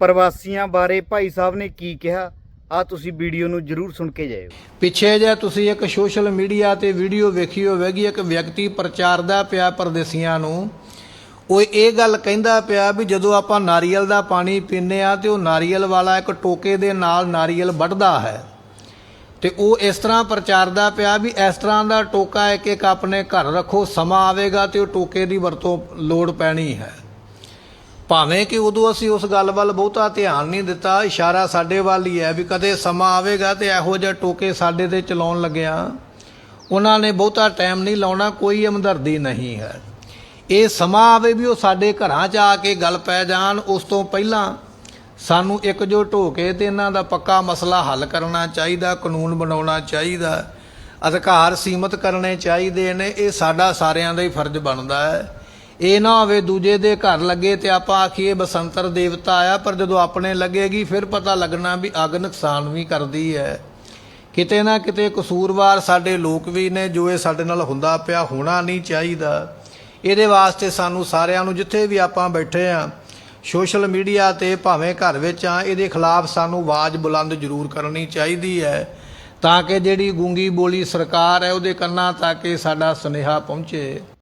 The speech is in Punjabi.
ਪ੍ਰਵਾਸੀਆਂ ਬਾਰੇ ਭਾਈ ਸਾਹਿਬ ਨੇ ਕੀ ਕਿਹਾ ਆ ਤੁਸੀਂ ਵੀਡੀਓ ਨੂੰ ਜਰੂਰ ਸੁਣ ਕੇ ਜਾਇਓ। ਪਿੱਛੇ ਜੇ ਤੁਸੀਂ ਇੱਕ ਸੋਸ਼ਲ ਮੀਡੀਆ ਤੇ ਵੀਡੀਓ ਵੇਖੀ ਹੋਵੇਗੀ, ਇੱਕ ਵਿਅਕਤੀ ਪ੍ਰਚਾਰਦਾ ਪਿਆ ਪਰਦੇਸੀਆਂ ਨੂੰ, ਉਹ ਇਹ ਗੱਲ ਕਹਿੰਦਾ ਪਿਆ ਵੀ ਜਦੋਂ ਆਪਾਂ ਨਾਰੀਅਲ ਦਾ ਪਾਣੀ ਪੀਂਦੇ ਆ ਤੇ ਉਹ ਨਾਰੀਅਲ ਵਾਲਾ ਇੱਕ ਟੋਕੇ ਦੇ ਨਾਲ ਨਾਰੀਅਲ ਵੱਢਦਾ ਹੈ, ਤੇ ਉਹ ਇਸ ਤਰ੍ਹਾਂ ਪ੍ਰਚਾਰਦਾ ਪਿਆ ਵੀ ਇਸ ਤਰ੍ਹਾਂ ਦਾ ਟੋਕਾ ਇੱਕ ਇੱਕ ਆਪਣੇ ਘਰ ਰੱਖੋ, ਸਮਾਂ ਆਵੇਗਾ ਤੇ ਉਹ ਟੋਕੇ ਦੀ ਵਰਤੋਂ ਲੋੜ ਪੈਣੀ ਹੈ। ਭਾਵੇਂ ਕਿ ਉਦੋਂ ਅਸੀਂ ਉਸ ਗੱਲ ਵੱਲ ਬਹੁਤਾ ਧਿਆਨ ਨਹੀਂ ਦਿੱਤਾ, ਇਸ਼ਾਰਾ ਸਾਡੇ ਵੱਲ ਹੀ ਹੈ ਵੀ ਕਦੇ ਸਮਾਂ ਆਵੇਗਾ ਤੇ ਇਹੋ ਜਿਹੇ ਟੋਕੇ ਸਾਡੇ ਤੇ ਚਲਾਉਣ ਲੱਗਿਆ। ਉਹਨਾਂ ਨੇ ਬਹੁਤਾ ਟਾਈਮ ਨਹੀਂ ਲਾਉਣਾ, ਕੋਈ ਹਮਦਰਦੀ ਨਹੀਂ ਹੈ। ਇਹ ਸਮਾਂ ਆਵੇ ਵੀ ਉਹ ਸਾਡੇ ਘਰਾਂ 'ਚ ਆ ਕੇ ਗੱਲ ਪੈ ਜਾਣ, ਉਸ ਤੋਂ ਪਹਿਲਾਂ ਸਾਨੂੰ ਇੱਕ ਜੋ ਢੋਕੇ ਤੇ ਇਹਨਾਂ ਦਾ ਪੱਕਾ ਮਸਲਾ ਹੱਲ ਕਰਨਾ ਚਾਹੀਦਾ, ਕਾਨੂੰਨ ਬਣਾਉਣਾ ਚਾਹੀਦਾ, ਅਧਿਕਾਰ ਸੀਮਤ ਕਰਨੇ ਚਾਹੀਦੇ ਨੇ, ਇਹ ਸਾਡਾ ਸਾਰਿਆਂ ਦਾ ਹੀ ਫਰਜ਼ ਬਣਦਾ ਹੈ। ਇਹ ਨਾ ਹੋਵੇ ਦੂਜੇ ਦੇ ਘਰ ਲੱਗੇ ਤੇ ਆਪਾਂ ਆਖੀਏ ਬਸੰਤਰ ਦੇਵਤਾ ਆਇਆ, ਪਰ ਜਦੋਂ ਆਪਣੇ ਲੱਗੇਗੀ ਫਿਰ ਪਤਾ ਲੱਗਣਾ ਵੀ ਅੱਗ ਨੁਕਸਾਨ ਵੀ ਕਰਦੀ ਹੈ। ਕਿਤੇ ਨਾ ਕਿਤੇ ਕਸੂਰਵਾਰ ਸਾਡੇ ਲੋਕ ਵੀ ਨੇ, ਜੋ ਇਹ ਸਾਡੇ ਨਾਲ ਹੁੰਦਾ ਪਿਆ ਹੋਣਾ ਨਹੀਂ ਚਾਹੀਦਾ। ਇਹਦੇ ਵਾਸਤੇ ਸਾਨੂੰ ਸਾਰਿਆਂ ਨੂੰ ਜਿੱਥੇ ਵੀ ਆਪਾਂ ਬੈਠੇ ਆ ਸੋਸ਼ਲ ਮੀਡੀਆ ਤੇ ਭਾਵੇਂ ਘਰ ਵਿੱਚ ਆ ਇਹਦੇ ਖਿਲਾਫ ਸਾਨੂੰ ਆਵਾਜ਼ ਬੁਲੰਦ ਜ਼ਰੂਰ ਕਰਨੀ ਚਾਹੀਦੀ ਹੈ। ਤਾਂ ਕਿ ਜਿਹੜੀ ਗੂੰਗੀ ਬੋਲੀ ਸਰਕਾਰ ਹੈ, ਉਹਦੇ ਕੰਨਾਂ ਤੱਕ ਇਹ ਸਾਡਾ ਸੁਨੇਹਾ ਪਹੁੰਚੇ।